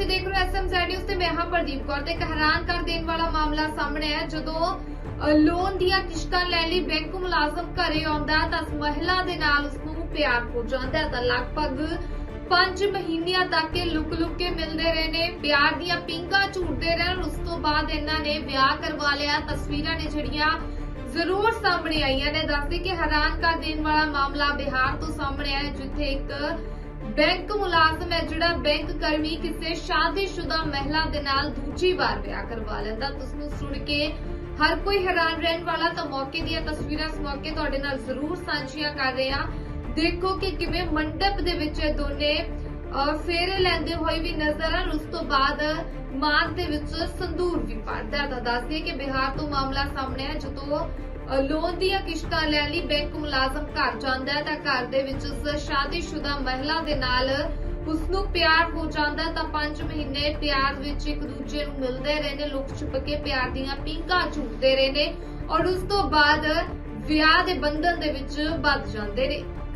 ਤੁਸੀਂ ਦੇਖ ਰਹੇ ਹੋ ਐਸਐਮਜ਼ੈਡ ਨਿਊਜ਼ ਤੇ ਮੈਂ ਹਾਂ ਪ੍ਰਦੀਪ ਕੌਰ ਤੇ ਇੱਕ ਹੈਰਾਨ ਕਰ ਦੇਣ ਵਾਲਾ ਮਾਮਲਾ ਸਾਹਮਣੇ ਆਇਆ। ਜਦੋਂ ਲੋਨ ਦੀਆਂ ਕਿਸ਼ਤਾਂ ਲੈਣ ਲਈ ਬੈਂਕ ਮੁਲਾਜ਼ਮ ਘਰੇ ਆਉਂਦਾ ਤਾਂ ਮਹਿਲਾ ਦੇ ਨਾਲ ਉਸ ਨੂੰ ਪਿਆਰ ਹੋ ਜਾਂਦਾ ਤਾਂ ਲਗਭਗ 5 ਮਹੀਨਿਆਂ ਤੱਕ ਇਹ ਲੁਕ ਲੁਕ ਕੇ ਮਿਲਦੇ ਰਹੇ ਨੇ ਪਿਆਰ ਦੀਆਂ ਪਿੰਗਾ ਝੂਟਦੇ ਰਹੇ ਉਸ ਤੋਂ ਬਾਅਦ ਇਹਨਾਂ ਨੇ ਵਿਆਹ ਕਰਵਾ ਲਿਆ। ਤਸਵੀਰਾਂ ਨੇ ਜਿਹੜੀਆਂ ਜ਼ਰੂਰ ਸਾਹਮਣੇ ਆਈਆਂ ਨੇ। ਦੱਸਦੇ ਕਿ ਹੈਰਾਨ ਕਰ ਦੇਣ ਵਾਲਾ ਮਾਮਲਾ ਬਿਹਾਰ ਤੋਂ ਸਾਹਮਣੇ ਆਇਆ ਹੈ, ਜਿੱਥੇ ਇੱਕ ਬੈਂਕ ਮੁਲਾਜ਼ਮ ਹੈ ਜਿਹੜਾ ਬੈਂਕ ਕਰਮੀ ਕਿਸੇ ਸ਼ਾਦੀशुदा ਮਹਿਲਾ ਦੇ ਨਾਲ ਦੂਜੀ ਵਾਰ ਵਿਆਹ ਕਰਵਾ ਲੈਂਦਾ। ਤੁਸੀਂ ਨੂੰ ਸੁਣ ਕੇ ਹਰ ਕੋਈ ਹੈਰਾਨ ਰਹਿਣ ਵਾਲਾ ਤਾਂ ਮੌਕੇ ਦੀਆਂ ਤਸਵੀਰਾਂ ਇਸ ਮੌਕੇ ਤੁਹਾਡੇ ਨਾਲ ਜ਼ਰੂਰ ਸਾਂਝੀਆਂ ਕਰ ਰਹੇ ਹਾਂ। ਦੇਖੋ ਕਿ ਕਿਵੇਂ ਮੰਡਪ ਦੇ ਵਿੱਚ ਇਹ ਦੋਨੇ ਫੇਰੇ ਲੈਂਦੇ ਹੋਏ ਵੀ ਨਜ਼ਰ ਆਣ ਉਸ ਤੋਂ ਬਾਅਦ ਮਾਨ ਦੇ ਵਿੱਚ ਸੰਦੂਰ ਵੀ ਪੜਦਾ ਤਾਂ ਦੱਸਦੇ ਕਿ ਬਿਹਾਰ ਤੋਂ ਮਾਮਲਾ ਸਾਹਮਣੇ ਆਇਆ, ਜਦੋਂ ਲੋਨ ਦੀਆਂ ਕਿਸ਼ਤਾਂ ਲੈਣ ਲਈ ਬੈਂਕ ਮੁਲਾਜ਼ਮ ਘਰ ਜਾਂਦਾ ਹੈ ਤਾਂ ਘਰ ਦੇ ਵਿੱਚ ਉਸ ਸ਼ਾਦੀशुदा ਮਹਿਲਾ ਦੇ ਨਾਲ ਉਸ ਨੂੰ ਪਿਆਰ ਹੋ ਜਾਂਦਾ ਤਾਂ 5 ਮਹੀਨੇ ਪਿਆਰ ਵਿੱਚ ਇੱਕ ਦੂਜੇ ਨੂੰ ਮਿਲਦੇ ਰਹੇ ਨੇ ਲੁਕ ਛੁਪ ਕੇ ਪਿਆਰ ਦੀਆਂ ਪੀਂਘਾਂ ਝੂਟਦੇ ਰਹੇ ਨੇ ਔਰ ਉਸ ਤੋਂ ਬਾਅਦ ਵਿਆਹ ਦੇ ਬੰਧਨ ਦੇ ਵਿੱਚ ਵੱਧ ਜਾਂਦੇ ਨੇ।